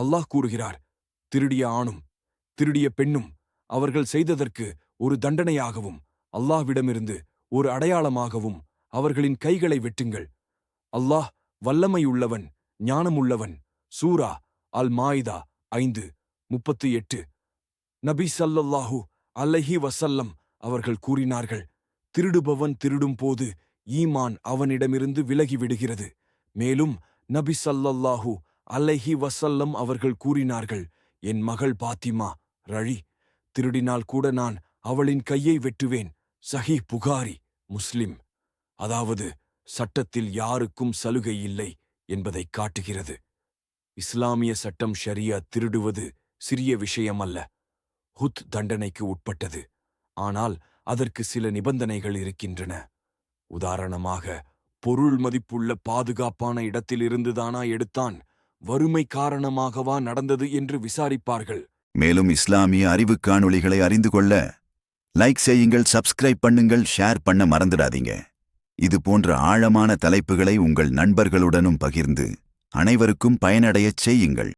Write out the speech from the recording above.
அல்லாஹ் கூறுகிறார் திருடிய ஆணும் திருடிய பெண்ணும் அவர்கள் செய்ததற்கு ஒரு தண்டனையாகவும் அல்லாஹ்விடமிருந்து ஒரு அடையாளமாகவும் அவர்களின் கைகளை வெட்டுங்கள். அல்லாஹ் வல்லமையுள்ளவன் ஞானமுள்ளவன். சூரா அல் மாயிதா ஐந்து முப்பத்து எட்டு. நபி சல்லல்லாஹு அல்லஹி வசல்லம் அவர்கள் கூறினார்கள் திருடுபவன் திருடும் போது ஈமான் அவனிடமிருந்து விலகி விடுகிறது. மேலும் நபி ஸல்லல்லாஹு அல்லஹி வசல்லம் அவர்கள் கூறினார்கள் என் மகள் பாத்திமா ரழி திருடினால் கூட நான் அவளின் கையை வெட்டுவேன். சஹி புகாரி முஸ்லிம். அதாவது சட்டத்தில் யாருக்கும் சலுகை இல்லை என்பதைக் காட்டுகிறது. இஸ்லாமிய சட்டம் ஷரியா திருடுவது சிறிய விஷயமல்ல. ஹுத் தண்டனைக்கு உட்பட்டது. ஆனால் அதற்கு சில நிபந்தனைகள் இருக்கின்றன. உதாரணமாக பொருள் மதிப்புள்ள பாதுகாப்பான இடத்திலிருந்துதானா எடுத்தான் வறுமை காரணமாகவா நடந்தது என்று விசாரிப்பார்கள். மேலும் இஸ்லாமிய அறிவு காணொளிகளை அறிந்து கொள்ள லைக் செய்யுங்கள் சப்ஸ்கிரைப் பண்ணுங்கள் ஷேர் பண்ண மறந்துடாதீங்க. இது போன்ற ஆழமான தலைப்புகளை உங்கள் நண்பர்களுடனும் பகிர்ந்து அனைவருக்கும் பயனடையச் செய்யுங்கள்.